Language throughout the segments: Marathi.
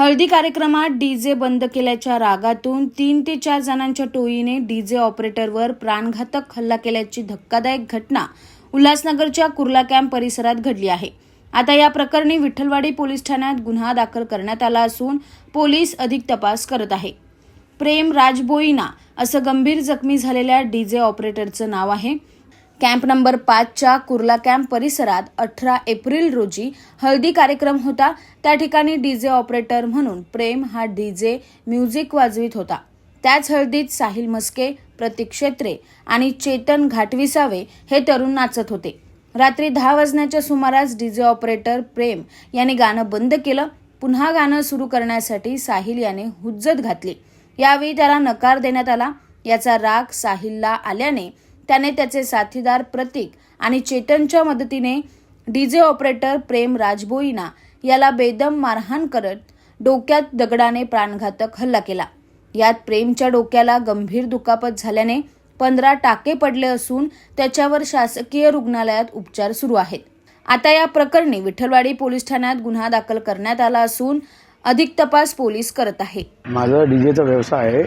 हळदी कार्यक्रमात डीजे बंद केल्याच्या रागातून तीन ते चार जणांच्या टोळीने डीजे ऑपरेटरवर प्राणघातक हल्ला केल्याची धक्कादायक घटना उल्हासनगरच्या कुर्ला कॅम्प परिसरात घडली आहे. आता या प्रकरणी विठ्ठलवाडी पोलीस ठाण्यात गुन्हा दाखल करण्यात आला असून पोलीस अधिक तपास करत आहे. प्रेम राजबोईना असं गंभीर जखमी झालेल्या डीजे ऑपरेटरचं नाव आहे. कॅम्प नंबर पाचच्या कुर्ला कॅम्प परिसरात अठरा एप्रिल रोजी हळदी कार्यक्रम होता. त्या ठिकाणी डीजे ऑपरेटर म्हणून प्रेम हा डीजे म्युझिक वाजवित होता. त्याच हळदीत साहिल मस्के प्रतीक क्षेत्रे आणि चेतन घाटविसावे हे तरुण नाचत होते. रात्री दहा वाजण्याच्या सुमारास डीजे ऑपरेटर प्रेम याने गाणं बंद केलं. पुन्हा गाणं सुरू करण्यासाठी साहिल याने हुज्जत घातली. यावेळी त्याला नकार देण्यात आला. याचा राग साहिलला आल्याने त्याने त्याचे साथीदार प्रतीक आणि चेतनच्या मदतीने डीजे ऑपरेटर प्रेम राजबोईना याला बेदम मारहाण करत डोक्यात दगडाने प्राणघातक हल्ला केला. यात प्रेमच्या डोक्याला गंभीर दुखापत झाल्याने पंधरा टाके पडले असून त्याच्यावर शासकीय रुग्णालयात उपचार सुरू आहेत. आता या प्रकरणी विठ्ठलवाडी पोलीस ठाण्यात गुन्हा दाखल करण्यात आला असून अधिक तपास पोलीस करत आहे. माझा डीजेचा व्यवसाय आहे.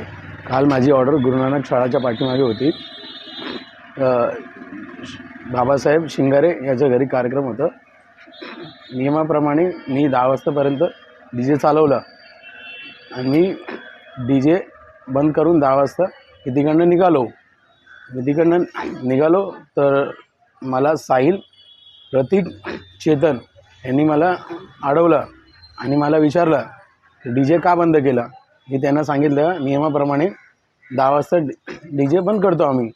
काल माझी ऑर्डर गुरुनानक शाळाच्या पाठीमागे होती. बाबासाहेब शिंगारे याच्या घरी कार्यक्रम होतं. नियमाप्रमाणे मी दहा वाजतापर्यंत डी जे चालवला. आणि मी डी जे बंद करून दहा वाजता मी तिकडनं निघालो. मी तिकडनं निघालो तर मला साहिल प्रतीक चेतन यांनी मला अडवलं आणि मला विचारलं डी जे का बंद केला? मी त्यांना सांगितलं नियमाप्रमाणे दहा वाजता डी जे बंद करतो आम्ही.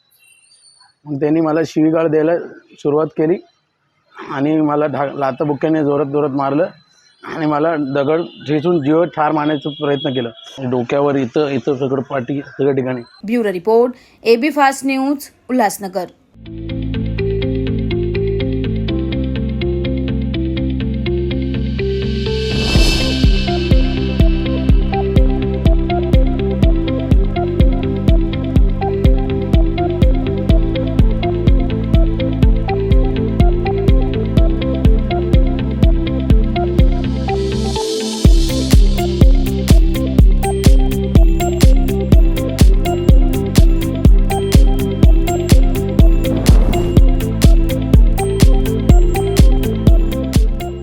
मग त्यांनी मला शिवीगाळ द्यायला सुरुवात केली आणि मला ढा लाताबुक्क्याने जोरात जोरात मारलं आणि मला दगड ठेचून जीव ठार मारण्याचा प्रयत्न केला. डोक्यावर इथं इथं सगळं पाठी सगळ्या ठिकाणी. Bureau report A B fast news Ulhasnagar.